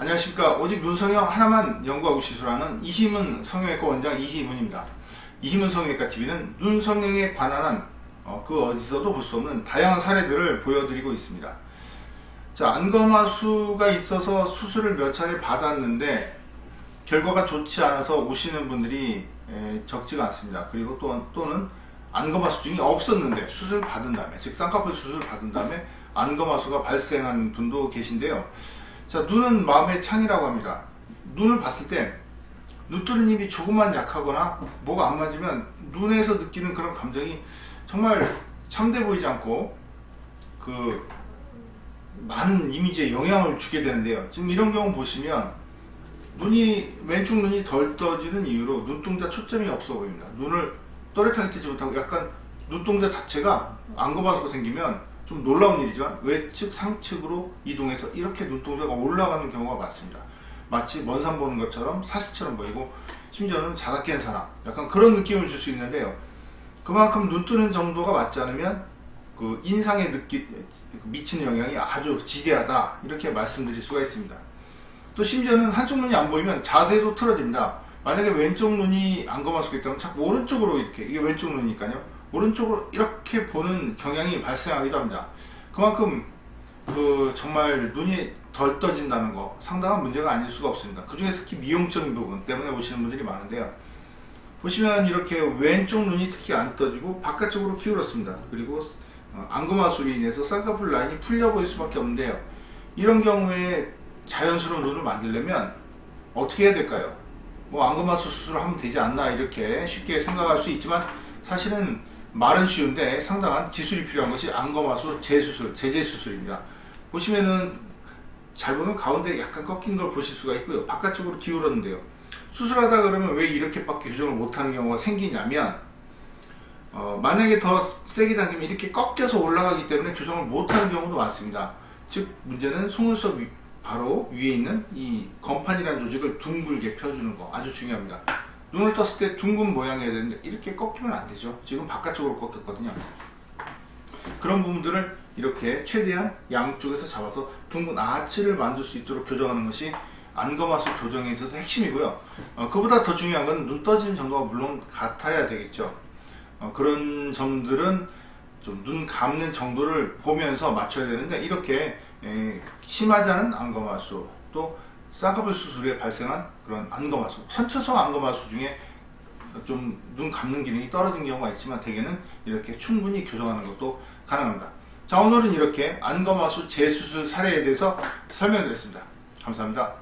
안녕하십니까. 오직 눈성형 하나만 연구하고 시술하는 이희문 성형외과 원장 이희문입니다. 이희문 성형외과 TV는 눈 성형에 관한 어, 그 어디서도 볼 수 없는 다양한 사례들을 보여드리고 있습니다. 자, 안검하수가 있어서 수술을 몇 차례 받았는데 결과가 좋지 않아서 오시는 분들이 에, 적지가 않습니다. 그리고 또, 또는 안검하수증이 없었는데 수술 받은 다음에 즉 쌍꺼풀 수술 받은 다음에 안검하수가 발생한 분도 계신데요. 자 눈은 마음의 창이라고 합니다. 눈을 봤을 때 힘이 조금만 약하거나 뭐가 안 맞으면 눈에서 느끼는 그런 감정이 정말 참돼 보이지 않고 그 많은 이미지에 영향을 주게 되는데요. 지금 이런 경우 보시면 눈이 왼쪽 눈이 덜 떠지는 이유로 눈동자 초점이 없어 보입니다. 눈을 또렷하게 뜨지 못하고 약간 눈동자 자체가 안검하수가 생기면 좀 놀라운 일이지만 외측 상측으로 이동해서 이렇게 눈동자가 올라가는 경우가 많습니다. 마치 먼 산 보는 것처럼 사실처럼 보이고 심지어는 자다 깬 사람 약간 그런 느낌을 줄 수 있는데요. 그만큼 눈 뜨는 정도가 맞지 않으면 그 인상에 느끼 미치는 영향이 아주 지대하다 이렇게 말씀드릴 수가 있습니다. 또 심지어는 한쪽 눈이 안 보이면 자세도 틀어집니다. 만약에 왼쪽 눈이 안검하수가 있다면 자꾸 오른쪽으로 이렇게 이게 왼쪽 눈이니까요. 오른쪽으로 이렇게 보는 경향이 발생하기도 합니다. 그만큼 그 정말 눈이 덜 떠진다는 거 상당한 문제가 아닐 수가 없습니다. 그 중에 특히 미용적인 부분 때문에 오시는 분들이 많은데요. 보시면 이렇게 왼쪽 눈이 특히 안 떠지고 바깥쪽으로 기울었습니다. 그리고 어, 안검하수로 인해서 쌍꺼풀 라인이 풀려 보일 수밖에 없는데요. 이런 경우에 자연스러운 눈을 만들려면 어떻게 해야 될까요? 뭐 안검하수 수술을 하면 되지 않나 이렇게 쉽게 생각할 수 있지만 사실은 말은 쉬운데 상당한 기술이 필요한 것이 안검하수 재수술, 재재수술입니다. 보시면은 잘 보면 가운데 약간 꺾인 걸 보실 수가 있고요. 바깥쪽으로 기울었는데요. 수술하다 그러면 왜 이렇게밖에 교정을 못하는 경우가 생기냐면 어, 만약에 더 세게 당기면 이렇게 꺾여서 올라가기 때문에 교정을 못하는 경우도 많습니다. 즉 문제는 속눈썹 위- 바로 위에 있는 이 건판이라는 조직을 둥글게 펴주는 거 아주 중요합니다. 눈을 떴을 때 둥근 모양이어야 되는데 이렇게 꺾이면 안 되죠. 지금 바깥쪽으로 꺾였거든요. 그런 부분들을 이렇게 최대한 양쪽에서 잡아서 둥근 아치를 만들 수 있도록 교정하는 것이 안검하수 교정에 있어서 핵심이고요. 어, 그보다 더 중요한 건 눈 떠지는 정도가 물론 같아야 되겠죠. 어, 그런 점들은 좀 눈 감는 정도를 보면서 맞춰야 되는데 이렇게 에, 심하지 않은 안검하수 또 쌍꺼풀 수술 에 발생한 그런 안검하수 선처성 안검하수 중에 좀 눈 감는 기능이 떨어진 경우가 있지만 대개는 이렇게 충분히 교정하는 것도 가능합니다. 자 오늘은 이렇게 안검하수 재수술 사례에 대해서 설명드렸습니다. 감사합니다.